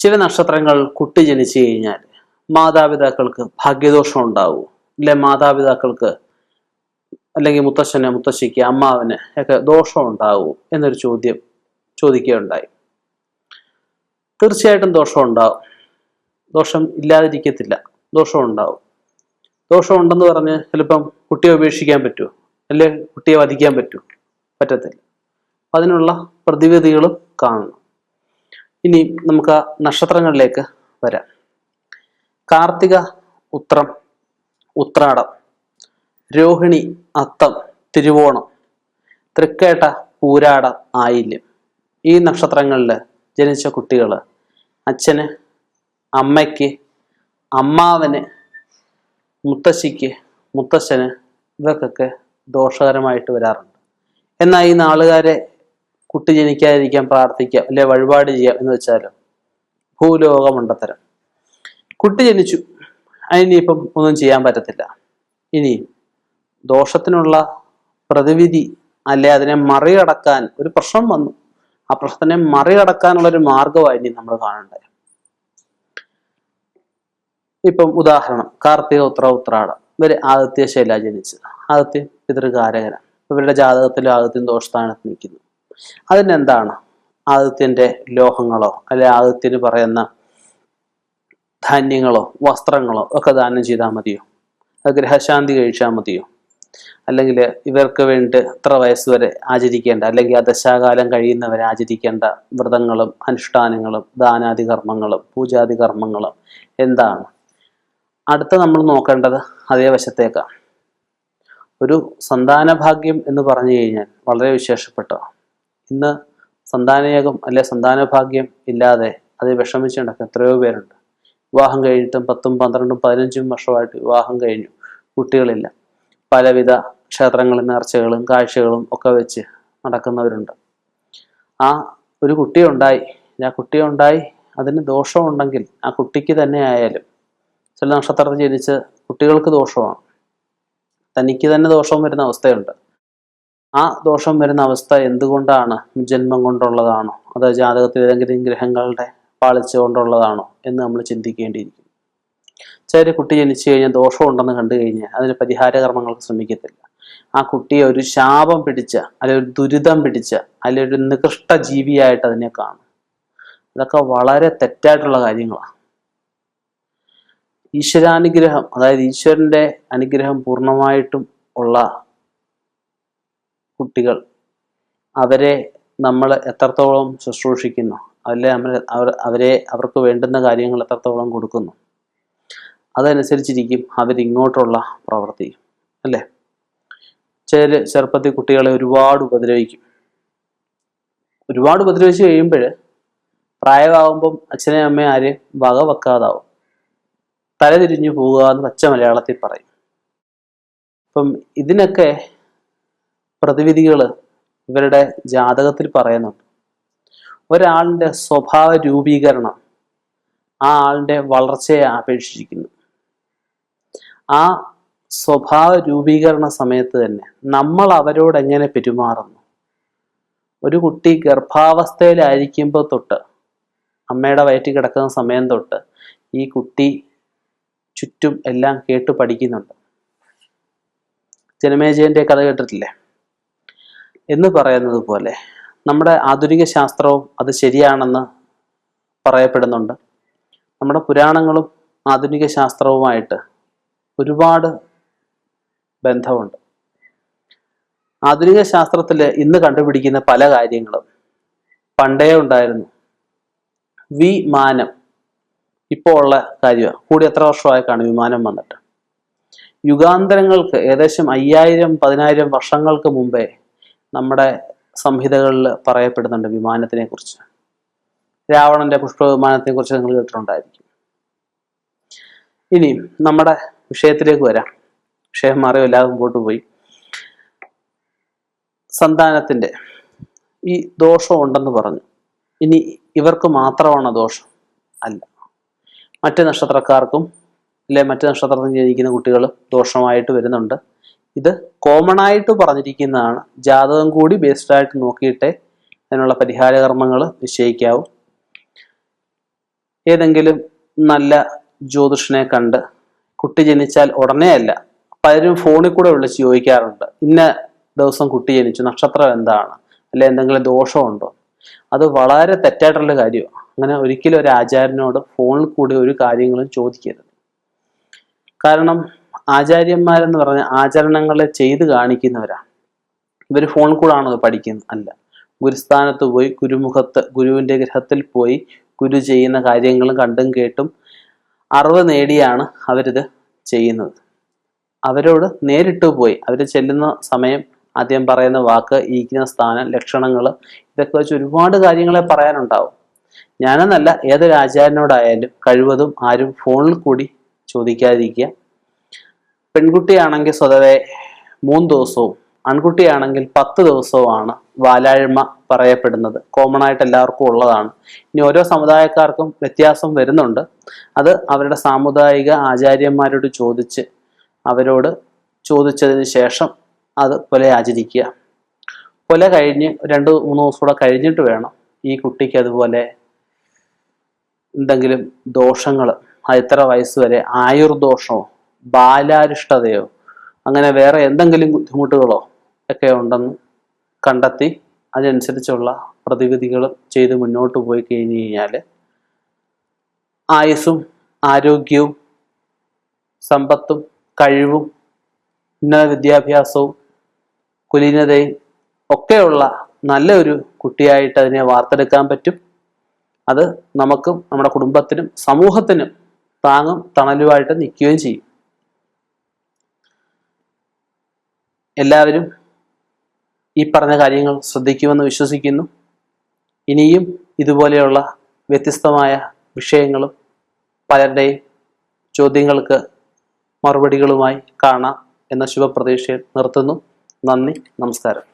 ചില നക്ഷത്രങ്ങൾ കുട്ടി ജനിച്ചു കഴിഞ്ഞാൽ മാതാപിതാക്കൾക്ക് ഭാഗ്യദോഷം ഉണ്ടാവും. അല്ലെ മാതാപിതാക്കൾക്ക് അല്ലെങ്കിൽ മുത്തശ്ശന് മുത്തശ്ശിക്ക് അമ്മാവന് ഒക്കെ ദോഷം ഉണ്ടാവും എന്നൊരു ചോദ്യം ചോദിക്കുകയുണ്ടായി. തീർച്ചയായിട്ടും ദോഷം ഉണ്ടാവും. ദോഷം ഇല്ലാതിരിക്കത്തില്ല. ദോഷം ഉണ്ടാവും. ദോഷം ഉണ്ടെന്ന് പറഞ്ഞ് ചിലപ്പം കുട്ടിയെ ഉപേക്ഷിക്കാൻ പറ്റുമോ അല്ലെ കുട്ടിയെ വധിക്കാൻ പറ്റുമോ പറ്റത്തില്ല. അതിനുള്ള പ്രതിവിധികളും കാണണം. ഇനി നമുക്ക് നക്ഷത്രങ്ങളിലേക്ക് വരാം. കാർത്തിക ഉത്രം ഉത്രാടം രോഹിണി അത്തം തിരുവോണം തൃക്കേട്ട പൂരാടം ആയില്യം. ഈ നക്ഷത്രങ്ങളിൽ ജനിച്ച കുട്ടികൾ അച്ഛന് അമ്മയ്ക്ക് അമ്മാവന് മുത്തശ്ശിക്ക് മുത്തശ്ശന് ഇവർക്കൊക്കെ ദോഷകരമായിട്ട് വരാറുണ്ട്. എന്നാൽ ഈ നാളുകാരെ കുട്ടി ജനിക്കാതിരിക്കാൻ പ്രാർത്ഥിക്കാം അല്ലെ വഴിപാട് ചെയ്യാം എന്ന് വെച്ചാലും ഭൂലോകമുണ്ടത്തരം. കുട്ടി ജനിച്ചു. അതിനിപ്പം ഒന്നും ചെയ്യാൻ പറ്റത്തില്ല. ഇനി ദോഷത്തിനുള്ള പ്രതിവിധി അല്ലെ അതിനെ മറികടക്കാൻ ഒരു പ്രശ്നം വന്നു. ആ പ്രശ്നത്തിനെ മറികടക്കാനുള്ള ഒരു മാർഗമായി നമ്മൾ കാണണ്ടേ. ഇപ്പം ഉദാഹരണം കാർത്തിക ഉത്ര ഉത്രാടം. ഇവർ ആദിത്യ ശൈല ജനിച്ചത്. ആദിത്യം പിതൃകാരകനാണ്. ഇവരുടെ ജാതകത്തിലും ആദിത്യം ദോഷസ്ഥാനത്ത് നിൽക്കുന്നു. അതിനെന്താണ്? ആദ്യത്തിന്റെ ലോഹങ്ങളോ അല്ലെ ആദിത്യന് പറയുന്ന ധാന്യങ്ങളോ വസ്ത്രങ്ങളോ ഒക്കെ ദാനം ചെയ്താൽ മതിയോ? അത് ഗ്രഹശാന്തി കഴിച്ചാൽ മതിയോ? അല്ലെങ്കിൽ ഇവർക്ക് വേണ്ടി ഇത്ര വയസ്സ് വരെ ആചരിക്കേണ്ട അല്ലെങ്കിൽ ആ ദശാകാലം കഴിയുന്നവരെ ആചരിക്കേണ്ട വ്രതങ്ങളും അനുഷ്ഠാനങ്ങളും ദാനാദി കർമ്മങ്ങളും പൂജാതി കർമ്മങ്ങളും എന്താണ്? അടുത്ത നമ്മൾ നോക്കേണ്ടത് അതേ വശത്തേക്കാണ്. ഒരു സന്താന ഭാഗ്യം എന്ന് പറഞ്ഞു കഴിഞ്ഞാൽ വളരെ വിശേഷപ്പെട്ട ഇന്ന് സന്താനയോഗം അല്ലെ സന്താനഭാഗ്യം ഇല്ലാതെ അത് വിഷമിച്ച് നടക്കുന്ന എത്രയോ പേരുണ്ട്. വിവാഹം കഴിഞ്ഞിട്ടും പത്തും പന്ത്രണ്ടും പതിനഞ്ചും വർഷമായിട്ട് വിവാഹം കഴിഞ്ഞു. കുട്ടികളില്ല. പലവിധ ക്ഷേത്രങ്ങളും നേർച്ചകളും കാഴ്ചകളും ഒക്കെ വെച്ച് നടക്കുന്നവരുണ്ട്. ആ ഒരു കുട്ടി ഉണ്ടായി. ആ കുട്ടി ഉണ്ടായി അതിന് ദോഷമുണ്ടെങ്കിൽ ആ കുട്ടിക്ക് തന്നെ ആയാലും ചില നക്ഷത്രത്തിൽ ജനിച്ച് കുട്ടികൾക്ക് ദോഷമാണ്. തനിക്ക് തന്നെ ദോഷം വരുന്ന അവസ്ഥയുണ്ട്. ആ ദോഷം വരുന്ന അവസ്ഥ എന്തുകൊണ്ടാണ്? ജന്മം കൊണ്ടുള്ളതാണോ? അതോ ജാതകത്തിൽ ഏതെങ്കിലും ഗ്രഹങ്ങളുടെ പാളിച്ച കൊണ്ടുള്ളതാണോ എന്ന് നമ്മൾ ചിന്തിക്കേണ്ടിയിരിക്കും ചില കുട്ടി ജനിച്ചു കഴിഞ്ഞാൽ ദോഷം ഉണ്ടെന്ന് കണ്ടു കഴിഞ്ഞാൽ അതിന് പരിഹാര കർമ്മങ്ങൾക്ക് ശ്രമിക്കത്തില്ല. ആ കുട്ടിയെ ഒരു ശാപം പിടിച്ച അല്ലെ ഒരു ദുരിതം പിടിച്ച അല്ലെ ഒരു നികൃഷ്ട ജീവിയായിട്ട് അതിനെ കാണും. ഇതൊക്കെ വളരെ തെറ്റായിട്ടുള്ള കാര്യങ്ങളാണ്. ഈശ്വരാനുഗ്രഹം അതായത് ഈശ്വരന്റെ അനുഗ്രഹം പൂർണമായിട്ടും ഉള്ള കുട്ടികൾ അവരെ നമ്മൾ എത്രത്തോളം ശുശ്രൂഷിക്കുന്നു അല്ലെ അവർ അവരെ അവർക്ക് വേണ്ടുന്ന കാര്യങ്ങൾ എത്രത്തോളം കൊടുക്കുന്നു അതനുസരിച്ചിരിക്കും അവരിങ്ങോട്ടുള്ള പ്രവൃത്തി അല്ലേ? ചില ചെറുപ്പത്തിൽ കുട്ടികളെ ഒരുപാട് ഉപദ്രവിക്കും. ഒരുപാട് ഉപദ്രവിച്ച് കഴിയുമ്പോൾ പ്രായമാകുമ്പം അച്ഛനെയും അമ്മയും ആരെയും വക വെക്കാതാവും. തലതിരിഞ്ഞു പോകുക എന്ന് പച്ച മലയാളത്തിൽ പറയും. അപ്പം ഇതിനൊക്കെ പ്രതിവിധികൾ ഇവരുടെ ജാതകത്തിൽ പറയുന്നുണ്ട്. ഒരാളിന്റെ സ്വഭാവ രൂപീകരണം ആ ആളിന്റെ വളർച്ചയെ അപേക്ഷിച്ചിരിക്കുന്നു. ആ സ്വഭാവ രൂപീകരണ സമയത്ത് തന്നെ നമ്മൾ അവരോട് എങ്ങനെ പെരുമാറുന്നു? ഒരു കുട്ടി ഗർഭാവസ്ഥയിലായിരിക്കുമ്പോൾ തൊട്ട് അമ്മയുടെ വയറ്റിൽ കിടക്കുന്ന സമയം തൊട്ട് ഈ കുട്ടി ചുറ്റും എല്ലാം കേട്ട് പഠിക്കുന്നുണ്ട്. ജനമേജയന്റെ കഥ കേട്ടിട്ടില്ലേ? എന്ന് പറയുന്നത് പോലെ നമ്മുടെ ആധുനിക ശാസ്ത്രവും അത് ശരിയാണെന്ന് പറയപ്പെടുന്നുണ്ട്. നമ്മുടെ പുരാണങ്ങളും ആധുനിക ശാസ്ത്രവുമായിട്ട് ഒരുപാട് ബന്ധമുണ്ട്. ആധുനിക ശാസ്ത്രത്തിൽ ഇന്ന് കണ്ടുപിടിക്കുന്ന പല കാര്യങ്ങളും പണ്ടേ ഉണ്ടായിരുന്നു. വിമാനം ഇപ്പോൾ ഉള്ള കാര്യമാണ് കൂടി എത്ര വർഷമായി കാണും വിമാനം വന്നിട്ട്. യുഗാന്തരങ്ങൾക്ക് ഏകദേശം അയ്യായിരം പതിനായിരം വർഷങ്ങൾക്ക് മുമ്പേ നമ്മുടെ സംഹിതകളിൽ പറയപ്പെടുന്നുണ്ട് വിമാനത്തിനെ കുറിച്ച് രാവണന്റെ പുഷ്പവിമാനത്തെ കുറിച്ച് നിങ്ങൾ കേട്ടിട്ടുണ്ടായിരിക്കും. ഇനി നമ്മുടെ വിഷയത്തിലേക്ക് വരാം. വിഷയം മാറിയോ എല്ലാവരും മുമ്പോട്ട് പോയി. സന്താനത്തിന്റെ ഈ ദോഷം ഉണ്ടെന്ന് പറഞ്ഞു. ഇനി ഇവർക്ക് മാത്രമാണ് ദോഷം അല്ല. മറ്റ് നക്ഷത്രക്കാർക്കും അല്ലെ മറ്റ് നക്ഷത്രത്തിൽ ജനിക്കുന്ന കുട്ടികൾ ദോഷമായിട്ട് വരുന്നുണ്ട്. ഇത് കോമൺ ആയിട്ട് പറഞ്ഞിരിക്കുന്നതാണ്. ജാതകം കൂടി ബേസ്ഡ് ആയിട്ട് നോക്കിയിട്ടേ അതിനുള്ള പരിഹാര കർമ്മങ്ങൾ നിശ്ചയിക്കാവൂ. ഏതെങ്കിലും നല്ല ജ്യോതിഷനെ കണ്ട് കുട്ടി ജനിച്ചാൽ ഉടനെ അല്ല പലരും ഫോണിൽ കൂടെ വിളിച്ച് ചോദിക്കാറുണ്ട് ഇന്ന ദിവസം കുട്ടി ജനിച്ചു നക്ഷത്രം എന്താണ്? അല്ലെ എന്തെങ്കിലും ദോഷമുണ്ടോ അത് വളരെ തെറ്റായിട്ടുള്ള കാര്യമാണ്. അങ്ങനെ ഒരിക്കലും ഒരു ആചാര്യനോട് ഫോണിൽ കൂടി ഒരു കാര്യങ്ങളും ചോദിക്കരുത്. കാരണം ആചാര്യന്മാരെന്ന് പറഞ്ഞ ആചരണങ്ങളെ ചെയ്ത് കാണിക്കുന്നവരാണ്. ഇവർ ഫോൺ കൂടാണോ പഠിക്കുന്നത്. അല്ല ഗുരുസ്ഥാനത്ത് പോയി ഗുരുമുഖത്ത് ഗുരുവിന്റെ ഗ്രഹത്തിൽ പോയി ഗുരു ചെയ്യുന്ന കാര്യങ്ങളും കണ്ടും കേട്ടും അറിവ് നേടിയാണ് അവരിത് ചെയ്യുന്നത്. അവരോട് നേരിട്ട് പോയി അവർ ചെല്ലുന്ന സമയം ആദ്യം പറയുന്ന വാക്ക് ഇരിക്കുന്ന സ്ഥാനം ലക്ഷണങ്ങൾ ഇതൊക്കെ വെച്ച് ഒരുപാട് കാര്യങ്ങളെ പറയാനുണ്ടാവും. ഞാനെന്നല്ല ഏതൊരു ആചാര്യനോടായാലും കഴിവതും ആരും ഫോണിൽ കൂടി ചോദിക്കാതിരിക്കുക. പെൺകുട്ടിയാണെങ്കിൽ സ്വതവേ മൂന്ന് ദിവസവും ആൺകുട്ടിയാണെങ്കിൽ പത്ത് ദിവസവുമാണ് വാലാഴ്മ പറയപ്പെടുന്നത്. കോമൺ ആയിട്ട് എല്ലാവർക്കും ഉള്ളതാണ്. ഇനി ഓരോ സമുദായക്കാർക്കും വ്യത്യാസം വരുന്നുണ്ട്. അത് അവരുടെ സാമുദായിക ആചാര്യന്മാരോട് ചോദിച്ച് അവരോട് ചോദിച്ചതിന് ശേഷം അത് പുല ആചരിക്കുക. പുല കഴിഞ്ഞ് രണ്ട് മൂന്ന് ദിവസം കൂടെ കഴിഞ്ഞിട്ട് വേണം ഈ കുട്ടിക്ക് അതുപോലെ എന്തെങ്കിലും ദോഷങ്ങൾ അത് ഇത്ര വയസ്സ് വരെ ആയുർദോഷമോ ബാലാരിഷ്ടതയോ അങ്ങനെ വേറെ എന്തെങ്കിലും ബുദ്ധിമുട്ടുകളോ ഒക്കെ ഉണ്ടെന്ന് കണ്ടെത്തി അതിനനുസരിച്ചുള്ള പ്രതിവിധികൾ ചെയ്ത് മുന്നോട്ട് പോയി കഴിഞ്ഞ് കഴിഞ്ഞാൽ ആയുസ്സും ആരോഗ്യവും സമ്പത്തും കഴിവും ഉന്നത വിദ്യാഭ്യാസവും കുലീനതയും ഒക്കെയുള്ള നല്ലൊരു കുട്ടിയായിട്ട് അതിനെ വാർത്തെടുക്കാൻ പറ്റും. അത് നമുക്കും നമ്മുടെ കുടുംബത്തിനും സമൂഹത്തിനും താങ്ങും തണലുമായിട്ട് നിൽക്കുകയും ചെയ്യും. എല്ലാവരും ഈ പറഞ്ഞ കാര്യങ്ങൾ ശ്രദ്ധിക്കുമെന്ന് വിശ്വസിക്കുന്നു. ഇനിയും ഇതുപോലെയുള്ള വ്യത്യസ്തമായ വിഷയങ്ങളും പലരുടെയും ചോദ്യങ്ങൾക്ക് മറുപടികളുമായി കാണാം എന്ന ശുഭപ്രതീക്ഷയിൽ നിർത്തുന്നു. നന്ദി നമസ്കാരം.